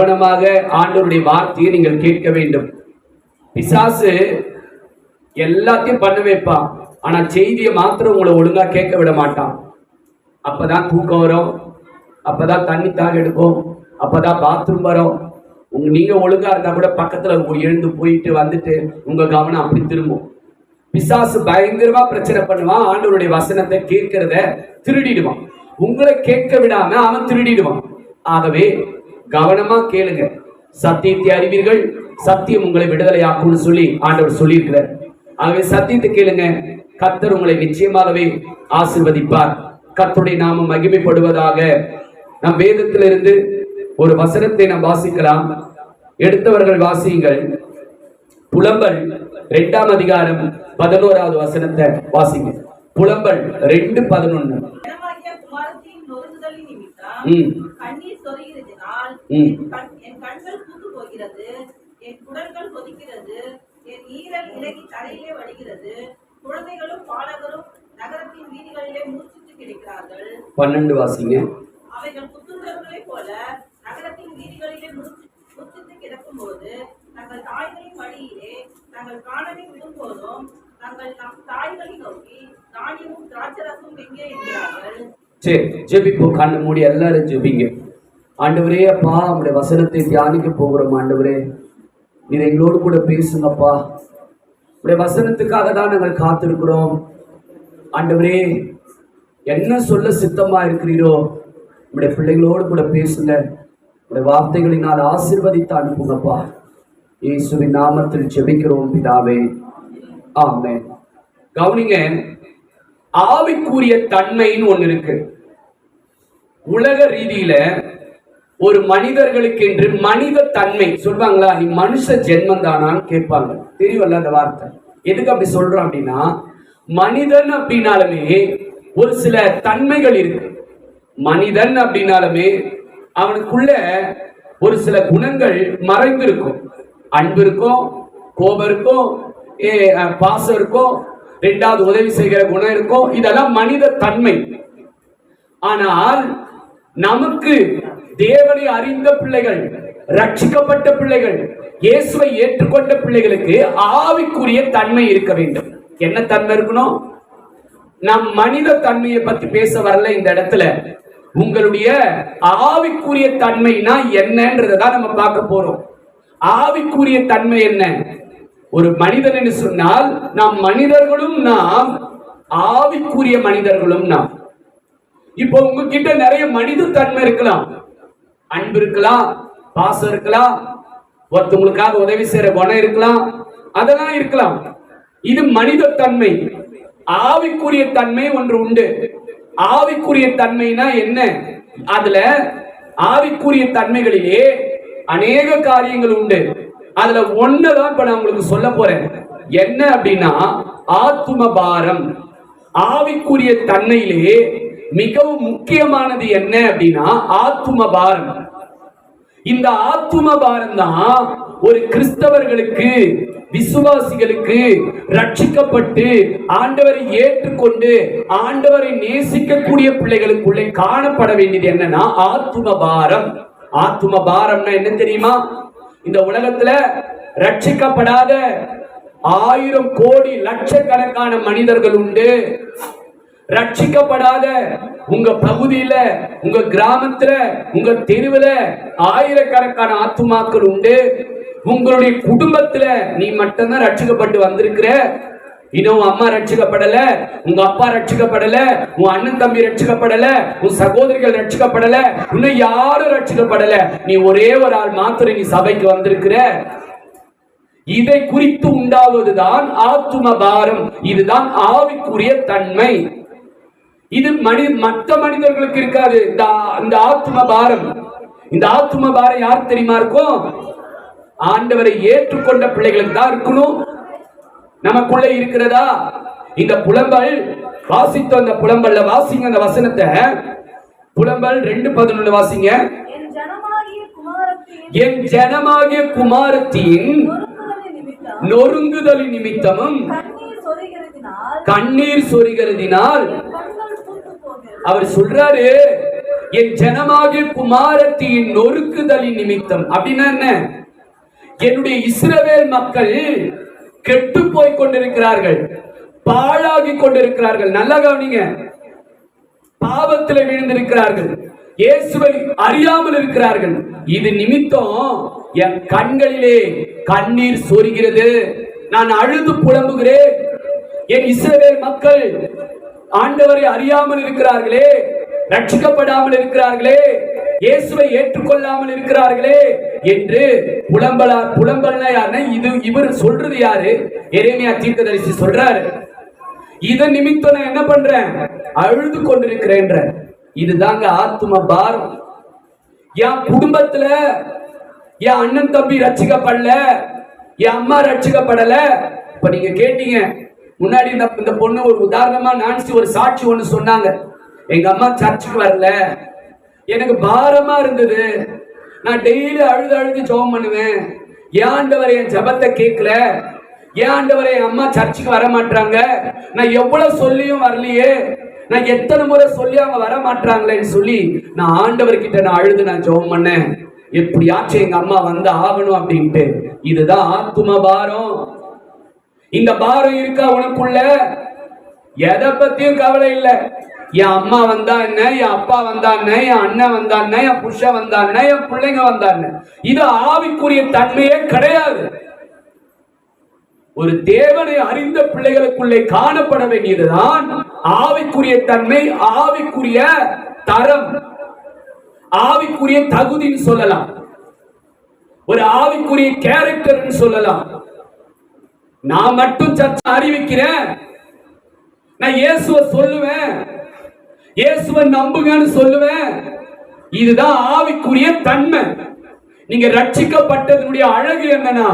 கவனமாக ஆண்டவருடைய வார்த்தையை நீங்கள் கேட்க வேண்டும். பிசாசு எல்லாத்தையும் பண்ண வைப்பான் ஆனா செய்தியை மாத்திரம் உங்களை ஒழுங்கா கேட்க விட மாட்டான். அப்பதான் தூக்கம் வரும். அப்பதான் தண்ணி தாக எடுக்கும். அப்பதான் பாத்ரூம் வரும். உங்க நீங்க ஒழுங்கா இருந்தா கூட பக்கத்துல எழுந்து போயிட்டு வந்துட்டு உங்க கவனம் அப்படி திரும்பும். பிசாசு பயங்கரமா பிரச்சனை பண்ணுவான். ஆண்டவருடைய வசனத்தை கேட்கிறத திருடிடுவான். உங்களை கேட்க விடாம அவன் திருடிடுவான். ஆகவே கவனமா கேளுங்க. சத்தியத்தை அறிவீர்கள். சத்தியம் உங்களை விடுதலையாக்கும்னு சொல்லி ஆண்டவர் சொல்லியிருக்கிறார். ஆகவே சத்தியத்தை கேளுங்க. கர்த்தர் உங்களை நிச்சயமாகவே ஆசிர்வதிப்பார். கர்த்தருடைய நாமம் மகிமைப்படுவதாக நம் வேதத்திலிருந்து ஒரு வசனத்தை நாம் வாசிக்கலாம். எடுத்தவர்கள் வாசியுங்கள். புலம்பல் ரெண்டாம் அதிகாரம் பதினோராவது வசனத்தை வாசிங்க. புலம்பல் ரெண்டு பதினொன்னு ஜனமாகிய குமாரத்தின் நொறுங்குதலின் நிமித்தம் ம் கண்ணீர் சொரிகிறதினால் ம். என் கண்- என் கண்கள் பூத்து போகிறது என் குடல்கள் கொதிக்கிறது என் ஈரல் இலகி தரையிலே வடிகிறது குழந்தைகளும் பாலகரும் நகரத்தின் வீதிகளிலே மூச்சிட்டு கிடைக்கிறார்கள். பன்னெண்டு வாசிங்க. அவைகள் புத்துள்ளவர்களைப் போல நகரத்தின் வீதிகளிலே மூச்சு மூச்சிட்டு கிடக்கும்போது தங்கள் தாய்களின் வழியிலே தங்கள் காணலை விடும்போதும் தங்கள் நம் தாய்களை நோக்கி தானியமும் திராட்சரசமும் எங்கே? என்கிறார்கள். சரி ஜெபிப்போம் கண்ணு மூடி எல்லாரும் ஜெபிங்க. ஆண்டவரே அப்பா உங்களுடைய வசனத்தை தியானிக்க போகிறோம் ஆண்டவரே. நீர் எங்களோடு கூட பேசுங்கப்பா. உடைய வசனத்துக்காக தான் நாங்கள் காத்திருக்கிறோம். ஆண்டவரே என்ன சொல்ல சித்தமாக இருக்கிறீரோ உடைய பிள்ளைகளோடு கூட பேசுங்க. உடைய வார்த்தைகளினால் ஆசிர்வதித்து அனுப்புங்கப்பா. இயேசுவின் நாமத்தில் ஜெபிக்கிறோம் பிதாவே. ஆமே கவனிங்க ஆவிக்குரிய தன்மைன்னு ஒன்று இருக்கு. உலக ரீதியில ஒரு மனிதர்களுக்கென்று மனித தன்மை சொல்வாங்களா? நீ மனுஷ ஜென்மம் தானான்னு கேட்பாங்க. தெரியும்ல அந்த வார்த்தை. எதுக்கு அப்படி சொல்றோம் அப்படின்னா மனிதன் அப்படின்னாலுமே ஒரு சில தன்மைகள் இருக்கு. மனிதன் அப்படின்னாலுமே அவனுக்குள்ள ஒரு சில குணங்கள் மறைந்து இருக்கும் அன்பு இருக்கும் கோபம் இருக்கும் ஏ, பாசம் இருக்கும் ரெண்டாவது உதவி செய்கிற குணம் இருக்கும் இதெல்லாம் மனித தன்மை. ஆனால் நமக்கு தேவனை அறிந்த பிள்ளைகள் ரட்சிக்கப்பட்ட பிள்ளைகள் இயேசுவை ஏற்றுக்கொண்ட பிள்ளைகளுக்கு ஆவிக்குரிய தன்மை இருக்க வேண்டும். என்ன தன்மை இருக்கணும்? நம் மனித தன்மையை பத்தி பேச வரல இந்த இடத்துல. உங்களுடைய ஆவிக்குரிய தன்மைனா என்னன்றதான் நம்ம பார்க்க போறோம். ஆவிக்குரிய தன்மை என்ன? ஒரு மனிதன் என்று சொன்னால் நாம் மனிதர்களும் நாம் ஆவிக்குரிய மனிதர்களும் நாம். இப்போ உங்ககிட்ட நிறைய மனித தன்மை இருக்கலாம். அன்பு இருக்கலாம் பாசம் இருக்கலாம் ஒருத்தவங்களுக்காக உதவி செய்யற குணம் இருக்கலாம் அதெல்லாம் இருக்கலாம். இது மனித தன்மை ஆவிக்குரிய தன்மை ஒன்று உண்டு. ஆவிக்குரிய தன்மைனா என்ன? அதுல ஆவிக்குரிய தன்மைகளிலே அநேக காரியங்கள் உண்டு. அதுல ஒண்ணுதான் இப்ப நான் உங்களுக்கு சொல்ல போறேன். என்ன அப்படின்னா ஆத்தும பாரம் ஆவிக்குரிய தன்மையிலே மிகவும் முக்கியமானது என்ன அப்படின்னா ஆத்தும பாரம். இந்த ஆத்தும பாரம் தான் ஒரு கிறிஸ்தவர்களுக்கு விசுவாசிகளுக்கு ரட்சிக்கப்பட்டு ஆண்டவரை ஏற்றுக்கொண்டு ஆண்டவரை நேசிக்கக்கூடிய பிள்ளைகளுக்குள்ளே காணப்பட வேண்டியது என்னன்னா ஆத்தும பாரம். ஆத்தும பாரம்னா என்ன தெரியுமா? இந்த உலகத்துல ரட்சிக்கப்படாத ஆயிரம் கோடி லட்சக்கணக்கான மனிதர்கள் உண்டு. ரட்சிக்கப்படாத உங்க பகுதியில உங்க கிராமத்துல உங்க தெருவுல ஆயிரக்கணக்கான ஆத்துமாக்கள் உண்டு. உங்களுடைய குடும்பத்துல நீ மட்டும்தான் ரட்சிக்கப்பட்டு வந்திருக்கிற. இன்னும் உன் அம்மா ரட்சிக்கப்படல உங்க அப்பா ரட்சிக்கப்படல உன் அண்ணன் தம்பி ரட்சிக்கப்படல உன் சகோதரிகள் ரட்சிக்கப்படல இன்னும் யாரும் ரட்சிக்கப்படல. நீ ஒரே ஒரு ஆள் மாத்திரை நீ சபைக்கு வந்திருக்கிற. இதை குறித்து உண்டாவதுதான் ஆத்தும பாரம். இதுதான் ஆவிக்குரிய தன்மை. இது மனி மற்ற மனிதர்களுக்கு இருக்காது. இந்த இந்த ஆத்தும பாரம். இந்த ஆத்தும பாரம் யார் தெரியுமா இருக்கும்? ஆண்டவரை ஏற்றுக்கொண்ட பிள்ளைகளுக்கு தான் இருக்கணும். நமக்குள்ள இருக்கிறதா? இந்த புலம்பல் வாசித்த அந்த புலம்பல்ல வாசிங்க அந்த வசனத்தை. புலம்பல் ரெண்டு பதினொன்று வாசிங்க. என் ஜனமாகிய குமாரத்தின் நொறுங்குதலின் நிமித்தமும் கண்ணீர் சொரிகிறதினால் கண்ணீர் சொரிகிறதினால் என் கண்கள் பூத்து போகிறது அவர் சொல்றாரு என் ஜனமாகிய குமாரத்தியின் நொறுக்குதலின் நிமித்தம். அப்படின்னா என்ன? என்னுடைய இஸ்ரவேல் மக்கள் கெட்டு போய் கொண்டிருக்கிறார்கள் பாழாகி கொண்டிருக்கிறார்கள். நல்லா கவனிங்க. பாவத்தில் விழுந்திருக்கிறார்கள். இயேசுவை அறியாமல் இருக்கிறார்கள். இது நிமித்தம் என் கண்களிலே கண்ணீர் சொரிகிறது. நான் அழுது புலம்புகிறேன். என் இஸ்ரவேல் மக்கள் ஆண்டவரை அறியாமல் இருக்கிறார்களே ரட்சிக்கப்படாமல் இருக்கிறார்களே இயேசுவை ஏற்றுக்கொள்ளாமல் இருக்கிறார்களே என்று புலம்பலா புலம்பல்னா யாருன்னா இது இவர் சொல்றது யாரு? எரேமியா தீர்க்கதரிசி சொல்றாரு. இதன் நிமித்தம் நான் என்ன பண்றேன்? அழுது கொண்டிருக்கிறேன்ற இதுதாங்க ஆத்ம பாரம். என் குடும்பத்துல என் அண்ணன் தம்பி ரட்சிக்கப்படல என் அம்மா ரட்சிக்கப்படல. இப்ப நீங்க கேட்டீங்க முன்னாடி இந்த இந்த பொண்ணு ஒரு உதாரணமா நான்சி ஒரு சாட்சி ஒன்று சொன்னாங்க. எங்க அம்மா சர்ச்சுக்கு வரல. எனக்கு பாரமா இருந்தது. நான் டெய்லி அழுது அழுது ஜோம் பண்ணுவேன். ஏன் ஆண்டவர் என் ஜெபத்தை கேட்கல? ஏன் ஆண்டவர் என் அம்மா சர்ச்சுக்கு வர மாட்டாங்க நான் எவ்வளவு சொல்லியும் வரலையே. நான் எத்தனை முறை சொல்லி அவங்க வர மாட்டாங்களேன்னு சொல்லி நான் ஆண்டவர்கிட்ட நான் அழுது நான் ஜோம் பண்ணேன். எப்படியாச்சும் எங்க அம்மா வந்து ஆகணும் அப்படின்ட்டு. இதுதான் ஆத்தும பாரம். இந்த பாரம் இருக்கா உனக்குள்ள? எதை பத்தியும் கவலை இல்லை. என் அம்மா வந்தா என்ன? என் அப்பா வந்தா என்ன? என் அண்ணன் வந்தா என்ன? என் புருஷன் வந்தா என்ன? என் பிள்ளைங்க வந்தா என்ன? இது ஆவிக்குரிய தன்மையே கிடையாது. ஒரு தேவனை அறிந்த பிள்ளைகளுக்குள்ளே காணப்பட வேண்டியதுதான் ஆவிக்குரிய தன்மை ஆவிக்குரிய தரம். ஆவிக்குரிய தகுதின்னு சொல்லலாம். ஒரு ஆவிக்குரிய கேரக்டர்னு சொல்லலாம். நான் மட்டும் சர்ச்சை அறிவிக்கிறேன். நான் இயேசுவை சொல்லுவேன். இயேசுவை நம்புங்கன்னு சொல்லுவேன். இதுதான் ஆவிக்குரிய தன்மை. நீங்க ரட்சிக்கப்பட்டதனுடைய அழகு என்னன்னா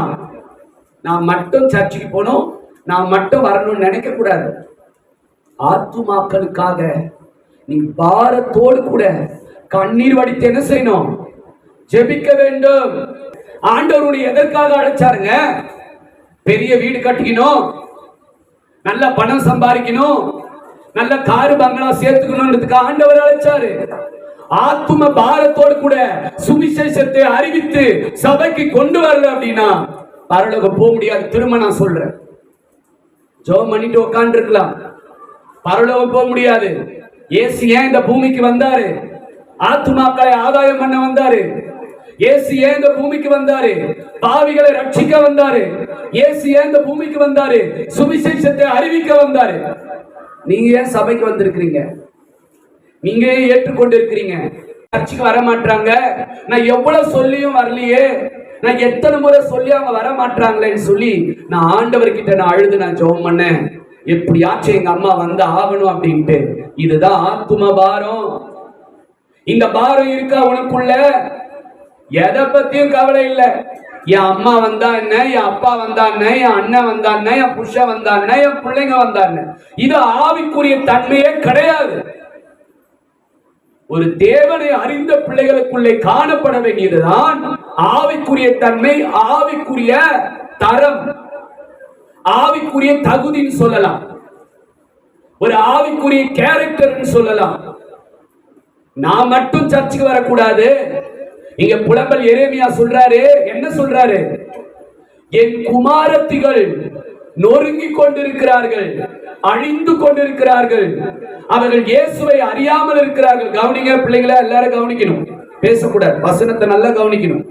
நான் மட்டும் சர்ச்சுக்கு போகணும் நான் மட்டும் வரணும்னு நினைக்க கூடாது. ஆத்துமாக்களுக்காக நீ பாரத்தோடு கூட கண்ணீர் வடித்து என்ன செய்யணும்? ஜெபிக்க வேண்டும். ஆண்டவருடைய எதற்காக அழைச்சாருங்க? பெரிய வீடு கட்டிக்கணும். நல்ல பணம் சம்பாதிக்கணும். நல்ல காரு பங்களா சேர்த்துக்கணும்ன்றதுக்கு ஆண்டவர் அழைச்சாரு. ஆத்தும பாரத்தோடு கூட சுவிசேஷத்தை அறிவித்து சபைக்கு கொண்டு வரல அப்படின்னா பரலோகம் போக முடியாது. திரும்ப நான் சொல்றேன். ஜோம் பண்ணிட்டு உட்காந்து இருக்கலாம் பரலோகம் போக முடியாது. ஏசு ஏன் இந்த பூமிக்கு வந்தாரு? ஆத்துமாக்களை ஆதாயம் பண்ண வந்தாரு? இயேசு ஏன் இந்த பூமிக்கு வந்தாரு? பாவிகளை ரட்சிக்க வந்தாரு. இயேசு ஏன் இந்த பூமிக்கு வந்தாரு? சுவிசேஷத்தை அறிவிக்க வந்தாரு. நீங்க ஏன் சபைக்கு வந்திருக்கிறீங்க? நீங்க ஏன் ஏற்றுக்கொண்டு இருக்கிறீங்க சர்ச்சுக்கு வர மாட்டாங்க நான் எவ்வளவு சொல்லியும் வரலையே. நான் எத்தனை முறை சொல்லி அவங்க வர மாட்டாங்களேன்னு சொல்லி நான் ஆண்டவர்கிட்ட நான் அழுது நான் ஜெபம் பண்ணேன். எப்படியாச்சும் எங்க அம்மா வந்து ஆகணும் அப்படின்ட்டு. இதுதான் ஆத்தும பாரம். இந்த பாரம் இருக்கா உனக்குள்ள? எதை பத்தியும் கவலை இல்லை. என் அம்மா வந்தா என்ன என் அப்பா வந்தா என்ன என் அண்ணன் வந்தா என்ன என் புருஷன் வந்தா என்ன என் பிள்ளைங்க வந்தா என்ன. இது ஆவிக்குரிய தன்மையே கிடையாது. ஒரு தேவனை அறிந்த பிள்ளைகளுக்குள்ளே காணப்பட வேண்டியதுதான் ஆவிக்குரிய தன்மை ஆவிக்குரிய தரம். ஆவிக்குரிய தகுதின்னு சொல்லலாம். ஒரு ஆவிக்குரிய கேரக்டர்னு சொல்லலாம். நான் மட்டும் சர்ச்சுக்கு வரக்கூடாது. இங்க புலம்பல் எரேமியா சொல்றாரு. என்ன சொல்றாரு? என் குமாரத்திகள் நொறுங்கிக் கொண்டிருக்கிறார்கள் அழிந்து கொண்டிருக்கிறார்கள். அவர்கள் இயேசுவை அறியாமல் இருக்கிறார்கள். கவனிங்க பிள்ளைங்களை எல்லாரும் கவனிக்கணும். பேசக்கூடாது. வசனத்தை நல்லா கவனிக்கணும்.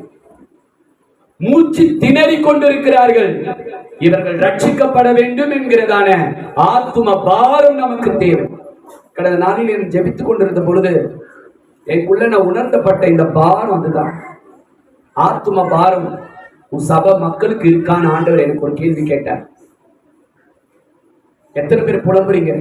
மூச்சு திணறி கொண்டிருக்கிறார்கள். இவர்கள் ரட்சிக்கப்பட வேண்டும் என்கிறதான ஆத்தும பாரம் நமக்கு தேவை. கடந்த நாளில் ஜெபித்துக் கொண்டிருந்த பொழுது எனக்குள்ள நான் உணர்த்தப்பட்ட இந்த பாரம் அதுதான். ஆத்தும பாரம் உன் சபை மக்களுக்கு இருக்கான்னு ஆண்டவர் எனக்கு ஒரு கேள்வி கேட்டார். எத்தனை பேர் புலம்புறீங்க?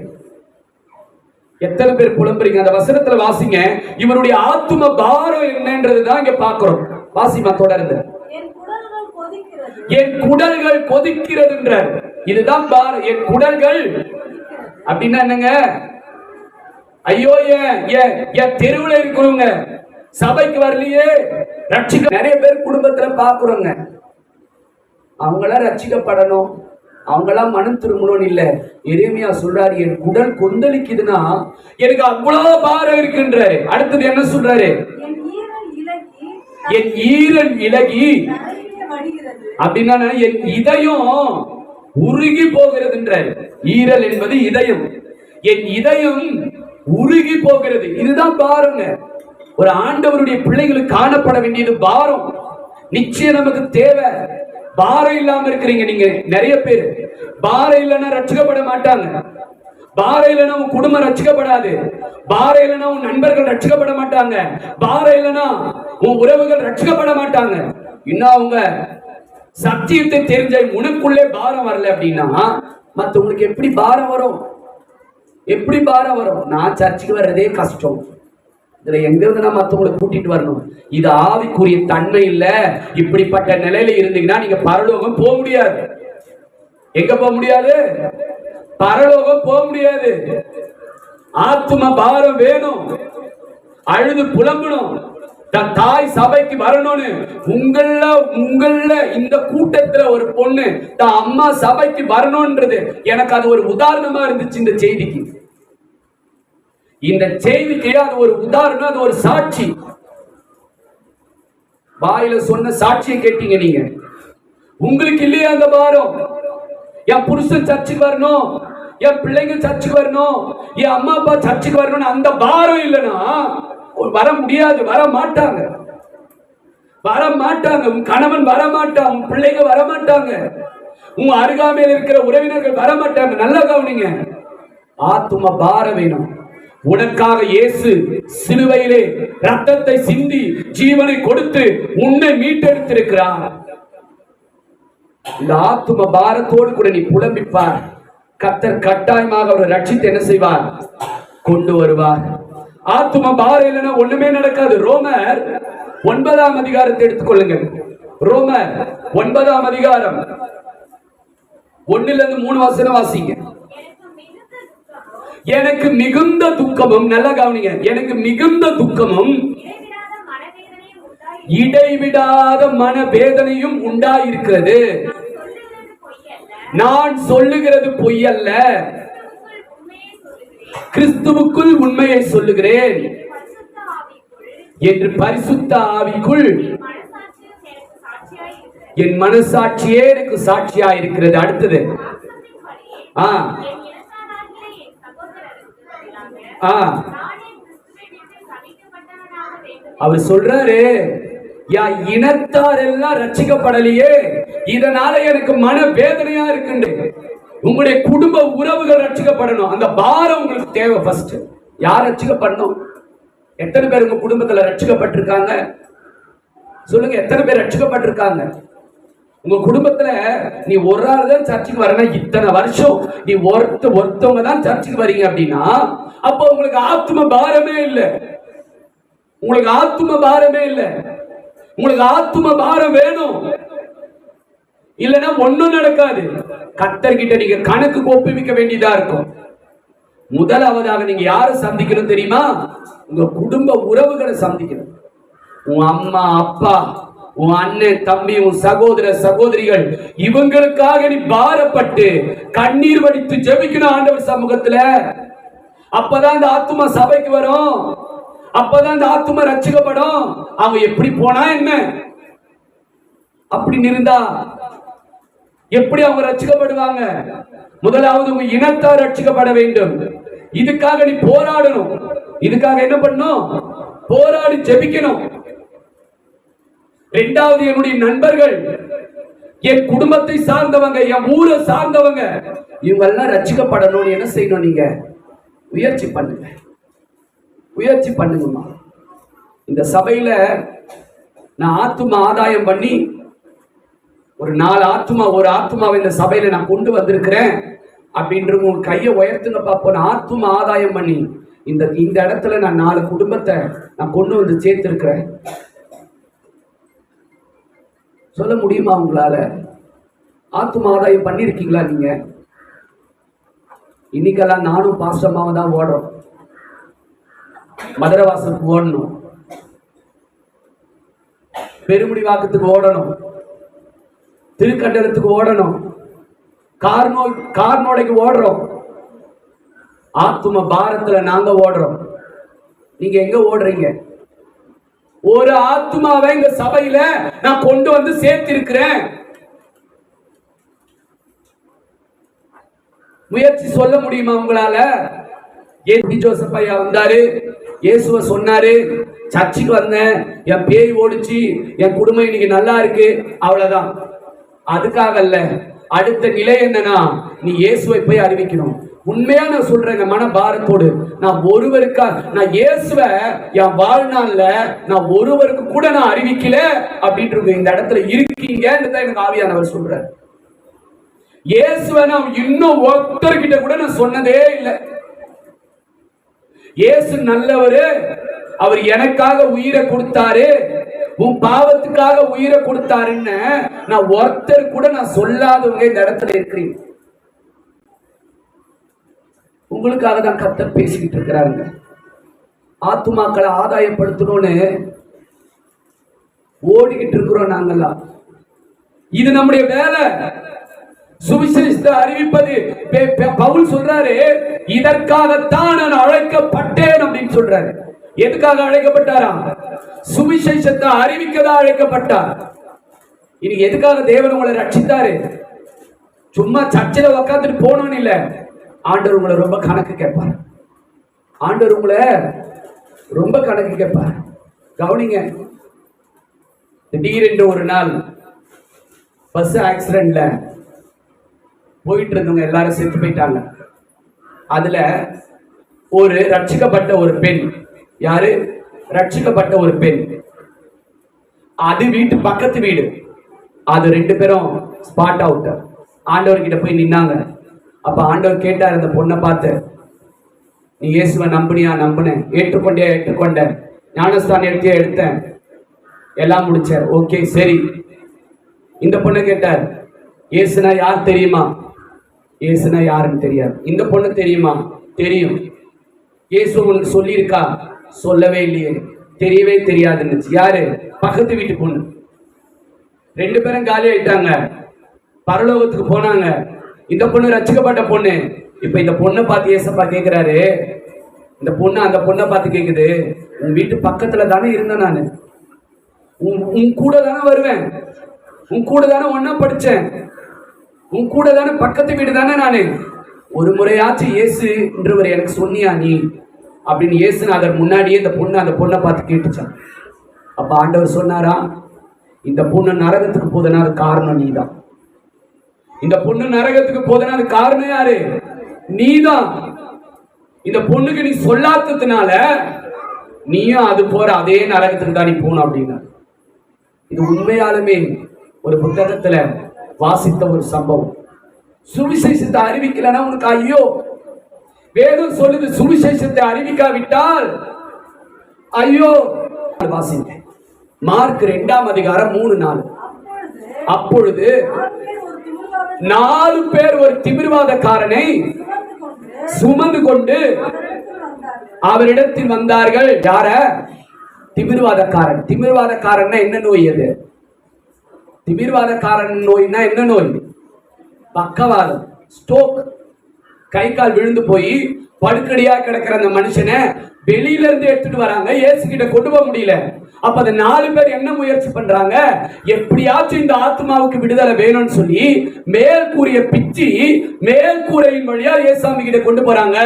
எத்தனை பேர் புலம்புறீங்க? அந்த வசனத்துல வாசிங்க. இவருடைய ஆத்தும பாரம் என்னன்றதுதான் இங்க பாக்குறோம் வாசிமா தொடர்ந்து என் குடல்கள் கொதிக்கிறது. என் குடல்கள் கொதிக்கிறதுன்றார். இதுதான் பார் என் குடல்கள் அப்படின்னா என்னங்க? ஐயோ ஏன் ஏன் என் தெருவுல இருக்கிறவங்க? சபைக்கு வரலையே? ரட்சிக்க நிறைய பேர் குடும்பத்துல பாக்குறோங்க அவங்களாம் ரட்சிக்கப்படணும். அவங்கெல்லாம் மனம் திரும்பணும்னு இல்ல. எரேமியா சொல்றாரு என் குடல் கொந்தளிக்குதுன்னா எனக்கு அவ்வளவு பாரம் இருக்குன்றாரு அடுத்தது என்ன சொல்றாரு? என் ஈரல் இலகி அப்படின்னா என் இதயம் உருகி போகிறதுன்றாரு. ஈரல் என்பது இதயம். என் இதயம் உருகி போகிறது. இதுதான் பாருங்க. ஒரு ஆண்டவருடைய பிள்ளைகளுக்கு காணப்பட வேண்டியது பாரம். நிச்சயம் நமக்கு தேவை. பாரம் இல்லாம இருக்கிறீங்க நீங்க நிறைய பேர். பாரம் இல்லைன்னா ரட்சிக்கப்பட மாட்டாங்க. பாரம் இல்லைன்னா உன் குடும்பம் ரட்சிக்கப்படாது. பாரம் இல்லைன்னா உன் நண்பர்கள் ரட்சிக்கப்பட மாட்டாங்க. பாரம் இல்லைன்னா உன் உறவுகள் ரட்சிக்கப்பட மாட்டாங்க. இன்னும் அவங்க சத்தியத்தை தெரிஞ்ச உனக்குள்ளே பாரம் வரல அப்படின்னா மத்தவங்களுக்கு எப்படி பாரம் வரும்? எப்படி பாரம் வரும் நான் சர்ச்சுக்கு வர்றதே கஷ்டம். இதுல எங்க இருந்து நான் மத்தவங்களை கூட்டிட்டு வரணும்? இது ஆவிக்குரிய தன்மை இல்ல. இப்படிப்பட்ட நிலையில இருந்தீங்கன்னா நீங்க பரலோகம் போக முடியாது. எங்க போக முடியாது? பரலோகம் போக முடியாது. ஆத்ம பாரம் வேணும். அழுது புலம்பணும். தாய் சபைக்கு வரணும்னு உங்கள உங்கள இந்த கூட்டத்துல ஒரு பொண்ணு தான் அம்மா சபைக்கு வரணும்ன்றது எனக்கு அது ஒரு உதாரணமா இருந்துச்சு இந்த செய்திக்கு. இந்த செய்திக்கு அது ஒரு உதாரணம் அது ஒரு சாட்சி. வாயில சொன்ன சாட்சியை கேட்டீங்க நீங்க. உங்களுக்கு இல்லையா அந்த பாரம்? என் புருஷன் சர்ச்சுக்கு வரணும் என் பிள்ளைங்க சர்ச்சுக்கு வரணும் என் அம்மா அப்பா சர்ச்சுக்கு வரணும்னு அந்த பாரம் இல்லைன்னா வர முடியாது வர மாட்டாங்க வர மாட்டாங்க உன் கணவன் வர மாட்டான் உன் பிள்ளைங்க வர மாட்டாங்க உன் அருகாமையில் இருக்கிற உறவினர்கள் வர மாட்டாங்க நல்லா கவனிங்க. ஆத்தும பார வேணும். உனக்காக இயேசு சிலுவையிலே ரத்தத்தை சிந்தி ஜீவனை கொடுத்து உன்னை மீட்டெடுத்திருக்கிறார். இந்த ஆத்தும பாரத்தோடு கூட நீ புலம்பிப்பார். கத்தர் கட்டாயமாக அவரை ரட்சித்து என்ன செய்வார்? கொண்டு வருவார். ஆத்தும பாரம் இல்லைன்னா ஒண்ணுமே நடக்காது. ரோமர் ஒன்பதாம் அதிகாரத்தை எடுத்துக்கொள்ளுங்க ரோமர் ஒன்பதாம் அதிகாரம். ஒண்ணுல இருந்து மூணு வசனம் வாசிங்க. எனக்கு மிகுந்த துக்கமும் நல்லா கவனிங்க. எனக்கு மிகுந்த துக்கமும் இடைவிடாத மனவேதனையும் மன வேதனையும் உண்டாயிருக்கிறது. நான் சொல்லுகிறது நான் சொல்லுகிறது பொய்யல்ல கிறிஸ்துவுக்குள் உண்மையை சொல்லுகிறேன். என்று பரிசுத்த ஆவிக்குள். என் மனசாட்சியே எனக்கு சாட்சியா இருக்கிறது. அடுத்தது. ஆ. ஆ. அவர் சொல்றாரு யா இனத்தார் எல்லாம் ரட்சிக்கப்படலையே இதனால எனக்கு மன வேதனையா இருக்குண்டு. உங்களுடைய குடும்ப உறவுகள் ரட்சிக்கப்படணும். அந்த பாரம் உங்களுக்கு தேவை ஃபர்ஸ்ட் யார் ரட்சிக்கப்படணும்? எத்தனை பேர் உங்க குடும்பத்தில் ரட்சிக்கப்பட்டிருக்காங்க? சொல்லுங்க எத்தனை பேர் ரட்சிக்கப்பட்டிருக்காங்க? உங்க குடும்பத்துல நீ ஒரு ஆள் தான் சர்ச்சுக்கு வரணும் இத்தனை வருஷம் நீ ஒருத்த ஒருத்தவங்க தான் சர்ச்சுக்கு வரீங்க அப்படின்னா அப்போ உங்களுக்கு ஆத்ம பாரமே இல்லை. உங்களுக்கு ஆத்ம பாரமே இல்லை. உங்களுக்கு ஆத்ம பாரம் வேணும். இல்லைன்னா ஒண்ணும் நடக்காது. கத்தர்கிட்ட நீங்க கணக்கு ஒப்புவிக்க வேண்டியதா இருக்கும். முதலாவதாக நீங்க யாரை சந்திக்கணும் தெரியுமா? உங்க குடும்ப உறவுகளை சந்திக்கணும். உன் அம்மா அப்பா உன் அண்ணன் தம்பி உன் சகோதர சகோதரிகள் இவங்களுக்காக நீ பாரப்பட்டு கண்ணீர் வடித்து ஜெபிக்கணும் ஆண்டவர் சமூகத்துல. அப்பதான் இந்த ஆத்துமா சபைக்கு வரும். அப்பதான் இந்த ஆத்துமா ரச்சிக்கப்படும் அவங்க எப்படி போனா என்ன? அப்படி இருந்தா எப்படி அவங்க ரட்சிக்கப்படுவாங்க முதலாவது உங்க இனத்தார் ரட்சிக்கப்பட வேண்டும். இதுக்காக நீ போராடணும். இதுக்காக என்ன பண்ணும் போராடி ஜெபிக்கணும். ரெண்டாவது என்னுடைய நண்பர்கள் என் குடும்பத்தை சார்ந்தவங்க என் ஊரை சார்ந்தவங்க இவங்க எல்லாம் ரட்சிக்கப்படணும்னு என்ன செய்யணும் நீங்க? முயற்சி பண்ணுங்க. முயற்சி பண்ணுங்கம்மா. இந்த சபையில நான் ஆத்தும ஆதாயம் பண்ணி ஒரு நாலு ஆத்துமா ஒரு ஆத்துமாவை இந்த சபையில நான் கொண்டு வந்திருக்கிறேன் அப்படின்ற உன் கையை உயர்த்துங்க பார்ப்போம் ஆத்மா ஆதாயம் பண்ணி. இந்த இந்த இடத்துல நான் நாலு குடும்பத்தை நான் கொண்டு வந்து சேர்த்திருக்கிறேன். சொல்ல முடியுமா உங்களால? ஆத்தும ஆதாயம் பண்ணியிருக்கீங்களா நீங்க? இன்னைக்கெல்லாம் நானும் பாசமாவை தான் ஓடுறோம். மதுரவாசலுக்கு ஓடணும். பெருமுடி வாக்கத்துக்கு ஓடணும். திருக்கண்டனத்துக்கு ஓடணும். கார்னோ கார்னோடைக்கு ஓடுறோம். ஆத்தும பாரத்துல நாங்க ஓடுறோம். நீங்க எங்க ஓடுறீங்க? ஒரு ஆத்மாவை இந்த சபையில நான் கொண்டு வந்து சேர்த்திருக்கிறேன். முயற்சி சொல்ல முடியுமா உங்களால? ஏன் ஜோசப் ஐயா வந்தாரு. இயேசுவ சொன்னாரு. சர்ச்சுக்கு வந்தேன். என் பேய் ஓடிச்சு. என் குடும்பம் இன்னைக்கு நல்லா இருக்கு. அவ்வளவுதான். அதுக்காக அல்ல அடுத்த நிலை என்னன்னா நீ இயேசுவை போய் அறிவிக்கணும். உண்மையா நான் சொல்றேன் இந்த மன பாரத்தோடு நான் ஒருவருக்கா நான் இயேசுவ என் வாழ்நாள்ல நான் ஒருவருக்கு கூட நான் அறிவிக்கல அப்படின்ட்டு இந்த இடத்துல இருக்கீங்கன்னு எனக்கு ஆவியானவர் சொல்றாரு. இயேசுவ நான் இன்னும் ஒருத்தர்கிட்ட கூட நான் சொன்னதே இல்லை. இயேசு நல்லவரு அவர் எனக்காக உயிரை கொடுத்தாரு உன் பாவத்துக்காக உயிரை கொடுத்தாருன்னு நான் ஒருத்தர் கூட நான் சொல்லாதவங்க இந்த இடத்துல இருக்கிறீங்க. உங்களுக்காக தான் கத்தர் பேசிக்கிட்டு இருக்கிறாருங்க. ஆத்துமாக்களை ஆதாயப்படுத்தணும்னு ஓடிக்கிட்டு இருக்கிறோம் நாங்கெல்லாம். இது நம்முடைய வேலை. சுவிசேஷத்தை அறிவிப்பது. பெ- பவுல் சொல்றாரு இதற்காகத்தான் நான் அழைக்கப்பட்டேன் அப்படின்னு சொல்றாரு. எதுக்காக அழைக்கப்பட்டாரா சுவிசேஷத்தை அறிவிக்கதா அழைக்கப்பட்டார். இனி எதுக்காக தேவன் உங்களை ரட்சித்தாரு? சும்மா சர்ச்சில் உக்காந்துட்டு போனோன்னு இல்ல. ஆண்டவர் உங்களை ரொம்ப கணக்கு கேட்பார். ஆண்டவர் உங்களை ரொம்ப கணக்கு கேட்பார். கவனிங்க திடீரென்று ஒரு நாள் பஸ் ஆக்சிடென்ட்ல போயிட்டு இருந்தவங்க எல்லாரும் செத்து போயிட்டாங்க. அதுல ஒரு ரட்சிக்கப்பட்ட ஒரு பெண். யாரு? ரட்சிக்கப்பட்ட ஒரு பெண். அது வீட்டு பக்கத்து வீடு. அது ரெண்டு பேரும் ஸ்பாட் அவுட் ஆண்டவர் கிட்ட போய் நின்னாங்க. அப்ப ஆண்டவர் கேட்டார் அந்த பொண்ணை பார்த்து நீ இயேசுவை நம்பினியா? நம்பினேன் ஏற்றுக்கொண்டே ஏற்றுக்கொண்டேன் ஞானஸ்தான் எடுத்து எடுத்தேன். எல்லாம் முடிச்சார் ஓகே சரி. இந்த பொண்ணு கேட்டார் இயேசுனா யார் தெரியுமா? இயேசுனா யாருன்னு தெரியாது. இந்த பொண்ணு தெரியுமா? தெரியும். இயேசு உனக்கு சொல்லியிருக்கா? சொல்லவே இல்லையே. தெரியவே தெரியாதுன்னு யாரு? பக்கத்து வீட்டு பொண்ணு. ரெண்டு பேரும் காலி ஆயிட்டாங்க. பரலோகத்துக்கு போனாங்க. இந்த பொண்ணு ரசிக்கப்பட்ட பொண்ணு. இப்ப இந்த பொண்ணை பார்த்து ஏசப்பா கேட்கிறாரு இந்த பொண்ணு அந்த பொண்ணை பார்த்து கேக்குது. உன் வீட்டு பக்கத்துல தானே இருந்தேன் நான். உன் உன் கூட தானே வருவேன். உன் கூட தானே ஒன்னா படிச்சேன். உன் கூட தானே பக்கத்து வீடு தானே நானு. ஒரு முறையாச்சும் இயேசு என்றவர் எனக்கு சொன்னியா நீ? அப்படின்னு இயேசுநாதர் முன்னாடியே இந்த பொண்ணு அந்த பொண்ணை பார்த்து கேட்டுச்சான். அப்போ ஆண்டவர் சொன்னாரா இந்த பொண்ணு நரகத்துக்கு போதுனா அது காரணம் நீதான். இந்த பொண்ணு நரகத்துக்கு போதுனா அது காரணம் யாரு? நீதான். இந்த பொண்ணுக்கு நீ சொல்லாததுனால நீயும் அது போற அதே நரகத்துக்கு தான் நீ போகணும் அப்படின்னா இது உண்மையாலுமே ஒரு புத்தகத்துல வாசித்த ஒரு சம்பவம். சுவிசேஷத்தை அறிவிக்கலன்னா உனக்கு ஐயோ வேதம் சொல்லுது சுவிசேஷத்தை அறிவிக்காவிட்டால் ஐயோ வாசிங்க. மார்க் ரெண்டாம் அதிகாரம் மூணு நாள் அப்பொழுது நாலு பேர் ஒரு திமிர்வாதக்காரனை சுமந்து கொண்டு அவரிடத்தில் வந்தார்கள். யார? திமிர்வாதக்காரன். திமிர்வாதக்காரன்னா என்ன நோய் அது? திமிர்வாதக்காரன் நோய்னா என்ன நோய்? பக்கவாதம். ஸ்டோக். கை கால் விழுந்து போய் படுக்கடியா கிடக்கிற அந்த மனுஷனை வெளியில இருந்து எடுத்துட்டு வராங்க. ஏசு கிட்ட கொண்டு போக முடியல. அப்ப அந்த நாலு பேர் என்ன முயற்சி பண்றாங்க? எப்படியாச்சும் இந்த ஆத்மாவுக்கு விடுதலை வேணும்னு சொல்லி மேல் பிச்சு மேல் கூரையின் வழியா ஏசாமி கிட்ட கொண்டு போறாங்க.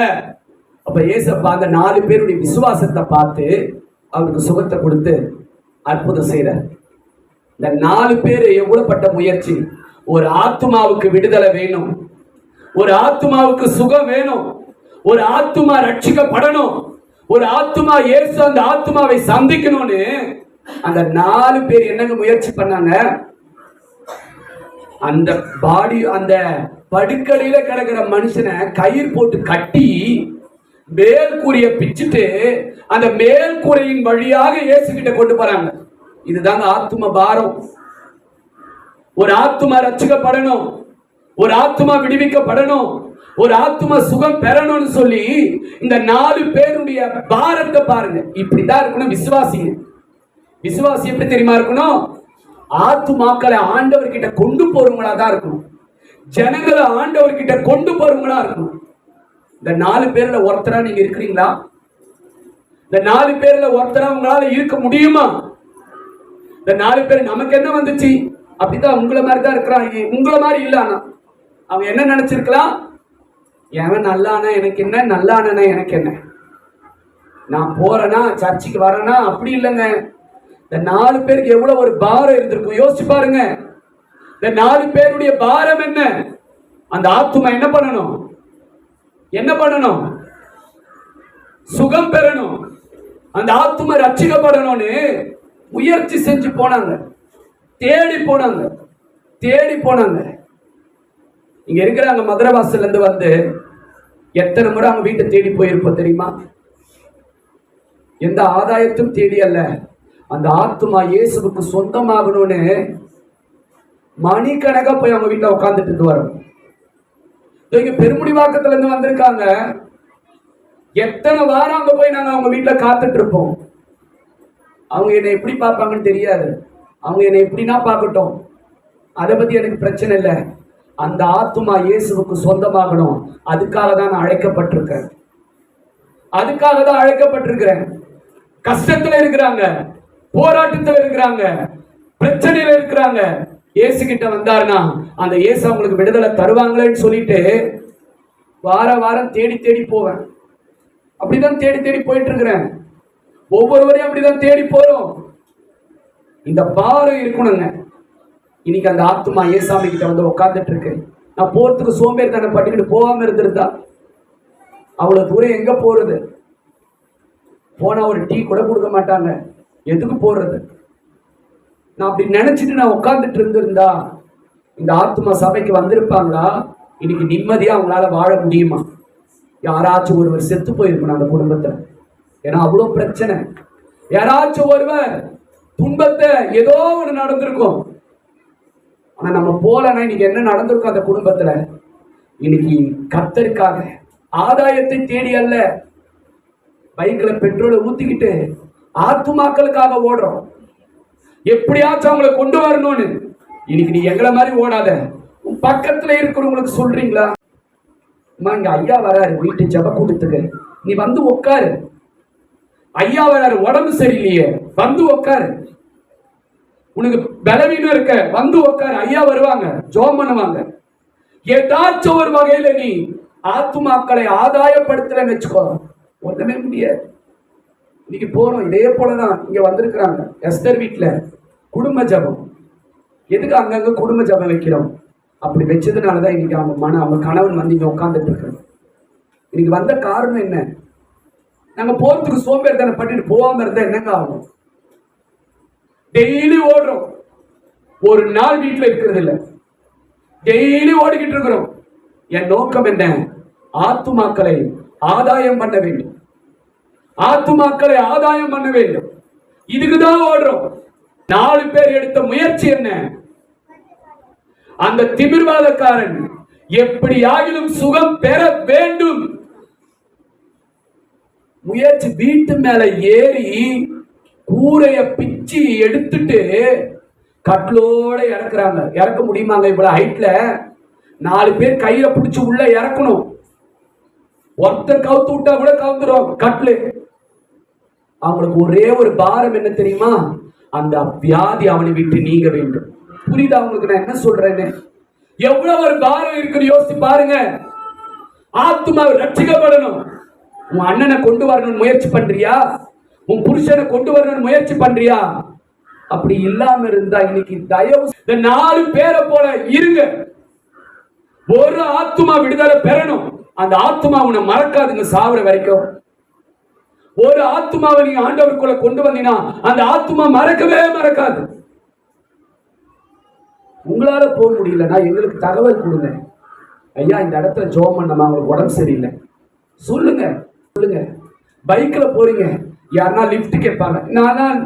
அப்ப ஏசப்பா அந்த நாலு பேருடைய விசுவாசத்தை பார்த்து அவருக்கு சுகத்தை கொடுத்து அற்புதம் செய்யறார் இந்த நாலு பேர் எவ்வளவுப்பட்ட முயற்சி. ஒரு ஆத்மாவுக்கு விடுதலை வேணும். ஒரு ஆத்மாவுக்கு சுகம் வேணும். ஒரு ஆத்மா ரட்சிக்கப்படணும். ஒரு ஆத்மா இயேசு அந்த ஆத்மாவை சந்திக்கணும்னு அந்த நாலு பேர் என்னங்க முயற்சி பண்ணாங்க? அந்த பாடி அந்த படுக்கடையில கிடக்கிற மனுஷனை கயிறு போட்டு கட்டி மேல் கூரைய பிச்சுட்டு அந்த மேல் கூரையின் வழியாக இயேசு கிட்ட கொண்டு போறாங்க. இதுதாங்க ஆத்தும பாரம். ஒரு ஆத்துமா ரச்சிக்கப்படணும் ஒரு ஆத்துமா விடுவிக்கப்படணும். ஒரு ஆத்துமா சுகம் பெறணும்னு சொல்லி இந்த நாலு பேருடைய பாரத்தை பாருங்க. இப்படிதான் இருக்கணும் விசுவாசிங்க. விசுவாசி எப்படி தெரியுமா இருக்கணும்? ஆத்துமாக்களை ஆண்டவர்கிட்ட கொண்டு போறவங்களா தான் இருக்கணும். ஜனங்களை ஆண்டவர்கிட்ட கொண்டு போறவங்களா இருக்கணும். இந்த நாலு பேர்ல ஒருத்தரா நீங்க இருக்கிறீங்களா? இந்த நாலு பேர்ல ஒருத்தரா உங்களால இருக்க முடியுமா? இந்த நாலு பேர் நமக்கு என்ன வந்துச்சு? அப்படிதான் உங்களை மாதிரி தான் இருக்கிறான் உங்களை மாதிரி இல்ல ஆனா. அவன் என்ன நினைச்சிருக்கலாம்? எவன் நல்லானா எனக்கு என்ன? நல்லானா எனக்கு என்ன? நான் போறேனா? சர்ச்சுக்கு வரேனா? அப்படி இல்லைங்க. இந்த நாலு பேருக்கு எவ்வளவு ஒரு பாரம் இருந்திருக்கும். யோசிச்சு பாருங்க. இந்த நாலு பேருடைய பாரம் என்ன? அந்த ஆத்துமா என்ன பண்ணணும்? என்ன பண்ணணும்? சுகம் பெறணும். அந்த ஆத்தும ரட்சிக்கப்படணும்னு முயற்சி செஞ்சு போனாங்க. தேடி போனாங்க. தேடி போனாங்க. இங்கே இருக்கிறாங்க மதுரவாசல்லேருந்து வந்து எத்தனை முறை அவங்க வீட்டை தேடி போயிருப்போம் தெரியுமா? எந்த ஆதாயத்தும் தேடி அல்ல. அந்த ஆத்துமா இயேசுவுக்கு சொந்தமாகணும்னு மணிக்கணக்காக போய் அவங்க வீட்டில் உட்காந்துட்டு வரும். இங்க பெருமுடிவாக்கத்துல இருந்து வந்திருக்காங்க. எத்தனை வாரம் அங்க போய் நாங்க அவங்க வீட்டுல காத்துட்டு இருப்போம். அவங்க என்னை எப்படி பார்ப்பாங்கன்னு தெரியாது. அவங்க என்னை எப்படின்னா பார்க்கட்டும். அதை பத்தி எனக்கு பிரச்சனை இல்லை. அந்த ஆத்துமா இயேசுவுக்கு சொந்தமாகணும். அதுக்காக தான் நான் அழைக்கப்பட்டிருக்கேன் அதுக்காக தான் அழைக்கப்பட்டிருக்கிறேன். கஷ்டத்துல இருக்கிறாங்க. போராட்டத்துல இருக்கிறாங்க. பிரச்சனையில இருக்கிறாங்க. இயேசு கிட்ட வந்தாருன்னா அந்த இயேசு அவங்களுக்கு விடுதலை தருவாங்களேன்னு சொல்லிட்டு வார வாரம் தேடி தேடி போவேன். அப்படிதான் தேடி தேடி போயிட்டு இருக்கிறேன் ஒவ்வொருவரையும் அப்படிதான் தேடி போறோம். இந்த பாரம் இருக்கணுங்க. இன்னைக்கு அந்த ஆத்துமா ஏசாமி கிட்ட வந்து உட்காந்துட்டு இருக்கு நான் போறதுக்கு சோம்பேறி தானே பட்டுக்கிட்டு போகாம இருந்திருந்தா அவ்வளவு தூரம் எங்க போறது? போனா ஒரு டீ கூட கொடுக்க மாட்டாங்க. எதுக்கு போடுறது நான் அப்படி நினைச்சிட்டு நான் உட்காந்துட்டு இருந்திருந்தா இந்த ஆத்மா சபைக்கு வந்திருப்பாங்களா? இன்னைக்கு நிம்மதியா அவங்களால வாழ முடியுமா? யாராச்சும் ஒருவர் செத்து போயிருக்கணும் அந்த குடும்பத்துல. ஏன்னா அவ்வளோ பிரச்சனை. யாராச்சும் ஒருவர் துன்பத்தை ஏதோ ஒன்று நடந்திருக்கும். ஆனால் நம்ம போகலன்னா இன்னைக்கு என்ன நடந்திருக்கும் அந்த குடும்பத்தில்? இன்னைக்கு கத்தருக்காக ஆதாயத்தை தேடி அல்ல. பைக்கில் பெட்ரோலை ஊற்றிக்கிட்டு ஆத்துமாக்களுக்காக ஓடுறோம். எப்படியாச்சும் அவங்களை கொண்டு வரணும்னு. இன்னைக்கு நீ எங்களை மாதிரி ஓடாத. உன் பக்கத்துல இருக்கிறவங்களுக்கு சொல்றீங்களா? அம்மா இங்க ஐயா வராரு வீட்டு ஜப கூட்டத்துக்கு. நீ வந்து உட்காரு ஐயா வராரு உடம்பு சரியில்லையே. வந்து உட்காரு உனக்கு பலவீனம் இருக்க வந்து உட்கார் ஐயா வருவாங்க ஜோம் பண்ணுவாங்க. ஏதாச்சும் ஒரு வகையில நீ ஆத்துமாக்களை ஆதாயப்படுத்தலன்னு வச்சுக்கோ. ஒண்ணுமே முடியாது. இன்னைக்கு போறோம். இதே போலதான் இங்க வந்திருக்கிறாங்க. எஸ்தர் வீட்டுல குடும்ப ஜபம். எதுக்கு அங்கங்க குடும்ப ஜபம் வைக்கிறோம்? அப்படி வச்சதுனாலதான் இன்னைக்கு அவங்க மன அவங்க கணவன் வந்து இங்க உட்காந்துட்டு இருக்கிறோம் இன்னைக்கு வந்த காரணம் என்ன? நாங்க போறதுக்கு சோம்பேறி தானே பண்ணிட்டு போகாம இருந்தா என்னங்க ஆகும்? டெய்லி ஓடுறோம். ஒரு நாள் வீட்டுல இருக்கிறது இல்ல. டெய்லி ஓடிக்கிட்டு இருக்கிறோம். என் நோக்கம் என்ன? ஆத்துமாக்களை ஆதாயம் பண்ண வேண்டும். ஆத்துமாக்களை ஆதாயம் பண்ண வேண்டும். இதுக்குதான் ஓடுறோம். நாலு பேர் எடுத்த முயற்சி என்ன? அந்த திமிர்வாதக்காரன் எப்படி ஆகிலும் சுகம் பெற வேண்டும். முயற்சி வீட்டு மேல ஏறி கூரைய பிச்சு எடுத்துட்டு கட்லோட இறக்குறாங்க. இறக்க முடியுமாங்க இவ்வளவு ஹைட்ல நாலு பேர் கையில பிடிச்சி உள்ள இறக்கணும். ஒருத்தர் கவுத்து விட்டா கூட கவுத்துருவாங்க கட்லு அவங்களுக்கு ஒரே ஒரு பாரம் என்ன தெரியுமா? அந்த வியாதி அவனை விட்டு நீங்க வேண்டும். புரியுதா அவங்களுக்கு நான் என்ன சொல்றேன்னு? எவ்வளவு ஒரு பாரம் இருக்குன்னு யோசிச்சு பாருங்க. ஆத்மா ரட்சிக்கப்படணும். உன் அண்ணனை கொண்டு வரணும்னு முயற்சி பண்றியா? உன் புருஷனை கொண்டு வரணும்னு முயற்சி பண்றியா? அப்படி இல்லாம இருந்தா இன்னைக்கு தயவு இந்த நாலு பேரை போல இருங்க. ஒரு ஆத்துமா விடுதலை பெறணும். அந்த ஆத்துமா உன்னை மறக்காதுங்க சாவர வரைக்கும். ஒரு ஆத்துமாவை நீங்க ஆண்டவருக்குள்ள கொண்டு வந்தீங்கன்னா அந்த ஆத்துமா மறக்கவே மறக்காது. உங்களால போக முடியலன்னா எங்களுக்கு தகவல் கொடுங்க. ஐயா இந்த இடத்துல ஜோம் பண்ணமா? அவங்களுக்கு உடம்பு சரியில்லை. சொல்லுங்க. சொல்லுங்க. பைக்கில் போறீங்க. யாருன்னா லிஃப்ட் கேட்பாங்க. நான்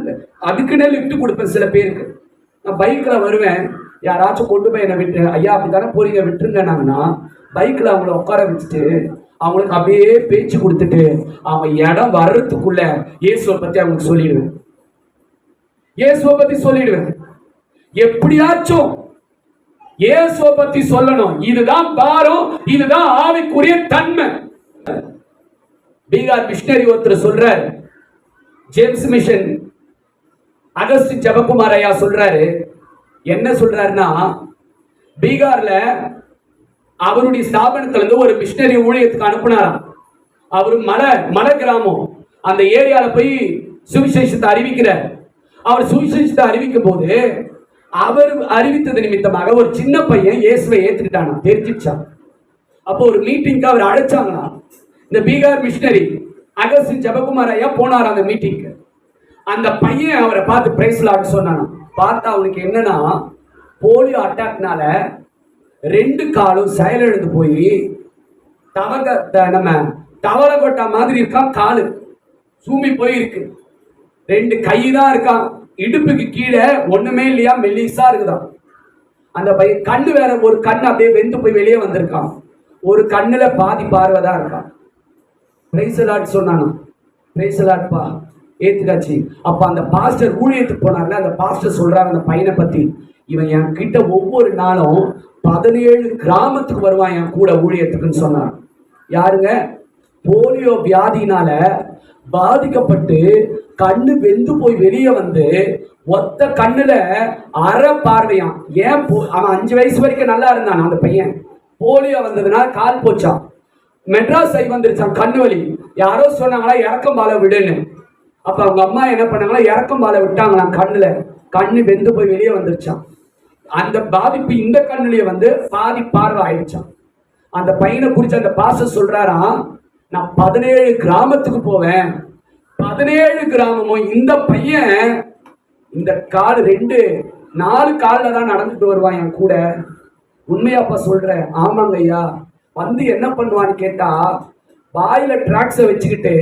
அதுக்குன்னே லிஃப்ட் கொடுப்பேன் சில பேருக்கு. நான் பைக்கில் வருவேன். யாராச்சும் கொண்டு போய் என்னை விட்டு ஐயா அப்படி தானே போறீங்க? விட்டுருங்கன்னாங்கன்னா பைக்கில் அவங்கள உட்கார வச்சுட்டு அவங்களுக்கு அப்படியே பேச்சு கொடுத்துட்டு அவங்க இடம் வர்றதுக்குள்ள இயேசுவை பற்றி அவங்களுக்கு சொல்லிடுவேன். இயேசுவை பற்றி சொல்லிடுவேன். எப்படியாச்சும் இயேசுவை பற்றி சொல்லணும். இதுதான் பாரம் இதுதான் ஆவிக்குரிய தன்மை. பீகார் மிஷினரி ஒருத்தர் சொல்றாரு ஜேம்ஸ் மிஷன் அகஸ்ட் ஜபகுமார் ஐயா சொல்றாரு. என்ன சொல்றாருன்னா பீகார்ல அவருடைய ஸ்தாபனத்துல இருந்து ஒரு மிஷினரி ஊழியத்துக்கு அனுப்புனாராம். அவர் மலை மலை கிராமம் அந்த ஏரியால போய் சுவிசேஷத்தை அறிவிக்கிறார். அவர் சுவிசேஷத்தை அறிவிக்கும் போது அவர் அறிவித்தது நிமித்தமாக ஒரு சின்ன பையன் இயேசுவை ஏத்துக்கிட்டானா தெரிஞ்சிச்சான் அப்போ ஒரு மீட்டிங்க்கு அவர் அழைச்சாங்களாம். இந்த பீகார் மிஷினரி அகஸ்டின் ஜபகுமார் ஐயா போனார் அந்த மீட்டிங்க்கு அந்த பையன் அவரை பார்த்து பிரைஸ் லாட் சொன்னான் பார்த்தா அவனுக்கு என்னன்னா போலியோ அட்டாக்னால ரெண்டு காலும் செயலிழந்து போய் தவக த- நம்ம தவள கொட்டா மாதிரி இருக்கான் காலு. சூமி போயிருக்கு. ரெண்டு கை தான் இருக்கான். இடுப்புக்கு கீழே ஒண்ணுமே இல்லையா மெல்லிசா இருக்குதான். அந்த பையன் கண்ணு வேற ஒரு கண் அப்படியே வெந்து போய் வெளியே வந்திருக்கான். ஒரு கண்ணுல பாதி பார்வை தான் இருக்கான். பிரைசலாட் சொன்னானோ பிரைசலாட்பா ஏத்துக்காச்சு. அப்ப அந்த பாஸ்டர் ஊழியத்துக்கு போனார்ல அந்த பாஸ்டர் சொல்றாங்க அந்த பையனை பத்தி. இவன் என் கிட்ட ஒவ்வொரு நாளும் பதினேழு கிராமத்துக்கு வருவான் என் கூட ஊழியத்துக்குன்னு சொன்னான். யாருங்க? போலியோ வியாதினால பாதிக்கப்பட்டு கண்ணு வெந்து போய் வெளியே வந்து ஒத்த கண்ணுல அற பார்வையான் ஏன் அவன் அஞ்சு வயசு வரைக்கும் நல்லா இருந்தான் அந்த பையன். போலியோ வந்ததுனால கால் போச்சான் மெட்ராஸ் ஆகி வந்துருச்சான் கண்ணு வலி யாரோ சொன்னாங்களா இறக்கம் பாலை விடுன்னு. அப்ப அவங்க அம்மா என்ன பண்ணாங்களா இறக்கம் பாலை விட்டாங்களாம் கண்ணுல. கண்ணு வெந்து போய் வெளியே வந்துருச்சான் அந்த பாதிப்பு இந்த கண்ணுலயே வந்து பாதி பார்வை ஆயிடுச்சான் அந்த பையனை குறிச்சு அந்த பாச சொல்றாராம் நான் பதினேழு கிராமத்துக்கு போவேன். பதினேழு கிராமமும் இந்த பையன் இந்த கால் ரெண்டு நாலு காலில் தான் நடந்துட்டு வருவான் என் கூட. உண்மையாப்பா சொல்ற ஆமாங்க ஐயா வந்து என்ன பண்ணுவான்னு கேட்டா வாயில டிராக்ஸை வச்சுக்கிட்டு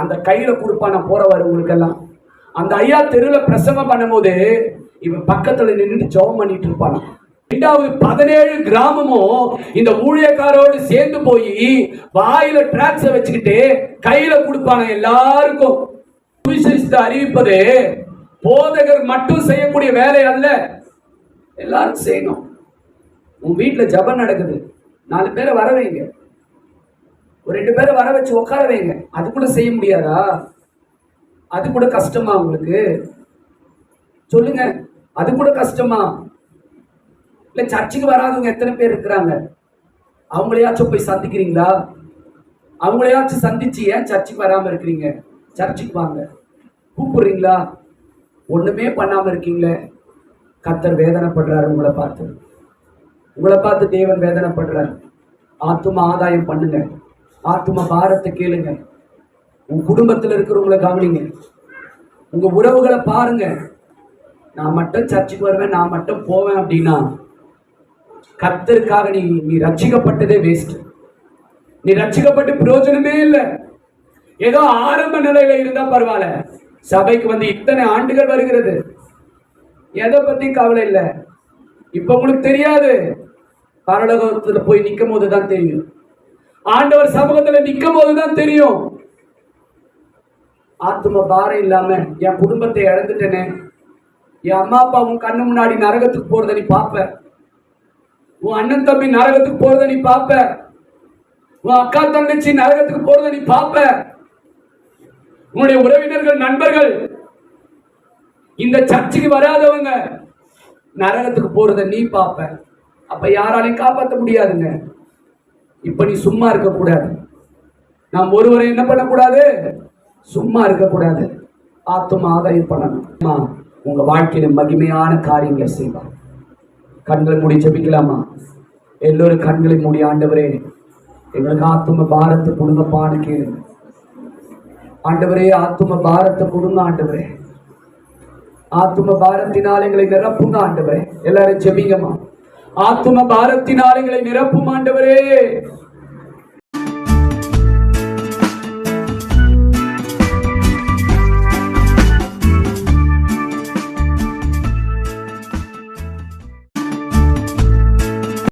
அந்த கையில கொடுப்பான போறவர் உங்களுக்கெல்லாம். அந்த ஐயா தெருவில் பிரசவம் பண்ணும்போது இவன் பக்கத்துல நின்று ஜெபம் பண்ணிட்டு இருப்பான் ரெண்டாவது பதினேழு கிராமமும் இந்த ஊழியக்காரோடு சேர்ந்து போய் வாயில டிராக்ஸை வச்சுக்கிட்டு கையில கொடுப்பான எல்லாருக்கும். சுவிசேஷத்தை அறிவிப்பது போதகர் மட்டும் செய்யக்கூடிய வேலை அல்ல எல்லாரும் செய்யணும். உன் வீட்டுல ஜெபம் நடக்குது. நாலு பேரை வர வைங்க. ஒரு ரெண்டு பேரை வர வச்சு உட்கார வைங்க. அது கூட செய்ய முடியாதா? அது கூட கஷ்டமா உங்களுக்கு? சொல்லுங்க. அது கூட கஷ்டமா? இல்லை சர்ச்சுக்கு வராதவங்க எத்தனை பேர் இருக்கிறாங்க? அவங்களையாச்சும் போய் சந்திக்கிறீங்களா? அவங்களையாச்சும் சந்திச்சு ஏன் சர்ச்சுக்கு வராமல் இருக்கிறீங்க? சர்ச்சுக்கு வாங்க. கூப்பிடுறீங்களா? ஒன்றுமே பண்ணாமல் இருக்கீங்களே? கத்தர் வேதனைப்படுறாரு உங்களை பார்த்து. உங்களை பார்த்து தேவன் வேதனைப்படுறார். ஆத்தும ஆதாயம் பண்ணுங்க. ஆத்தும பாரத்தை கேளுங்க. உன் குடும்பத்தில் இருக்கிறவங்களை கவனிங்க. உங்க உறவுகளை பாருங்க. நான் மட்டும் சர்ச்சுக்கு வருவேன் நான் மட்டும் போவேன் அப்படின்னா கத்தருக்காக நீ நீ ரட்சிக்கப்பட்டதே வேஸ்ட் நீ ரட்சிக்கப்பட்டு பிரயோஜனமே இல்லை. ஏதோ ஆரம்ப நிலையில இருந்தா பரவாயில்ல. சபைக்கு வந்து இத்தனை ஆண்டுகள் வருகிறது. எதை பத்தி கவலை இல்லை. இப்ப உங்களுக்கு தெரியாது. பரலோகத்துல போய் நிற்கும் போது தான் தெரியும். ஆண்டவர் சமூகத்துல நிற்கும் போது தான் தெரியும். ஆத்ம பாரம் இல்லாம என் குடும்பத்தை இழந்துட்டேனே. என் அம்மா அப்பா உன் கண்ணு முன்னாடி நரகத்துக்கு போறத நீ பாப்ப உன் அண்ணன் தம்பி நரகத்துக்கு போறத நீ பாப்ப உன் அக்கா தங்கச்சி நரகத்துக்கு போறத நீ பாப்ப உன்னுடைய உறவினர்கள் நண்பர்கள் இந்த சர்ச்சுக்கு வராதவங்க நரகத்துக்கு போறத நீ பாப்ப அப்ப யாராலையும் காப்பாற்ற முடியாதுங்க. இப்ப நீ சும்மா இருக்கக்கூடாது. நாம் ஒருவரை என்ன பண்ணக்கூடாது? சும்மா இருக்கக்கூடாது. ஆத்தும ஆதாயம் பண்ணணும். உங்க வாழ்க்கையில மகிமையான காரியங்களை செய்வார் கண்களை மூடி ஜெபிக்கலாமா? எல்லோரும் கண்களை மூடி ஆண்டவரே எங்களுக்கு ஆத்தும பாரத்தை கொடுங்கப்பான்னு கேளுங்க ஆண்டவரே ஆத்தும பாரத்தை கொடுங்க ஆண்டவரே. ஆத்தும பாரத்தினால் எங்களை நிரப்புங்க ஆண்டவரே. எல்லாரும் ஜெபிங்கம்மா. ஆத்ம பாரத்தினால் எங்களை நிரப்பும் ஆண்டவரே.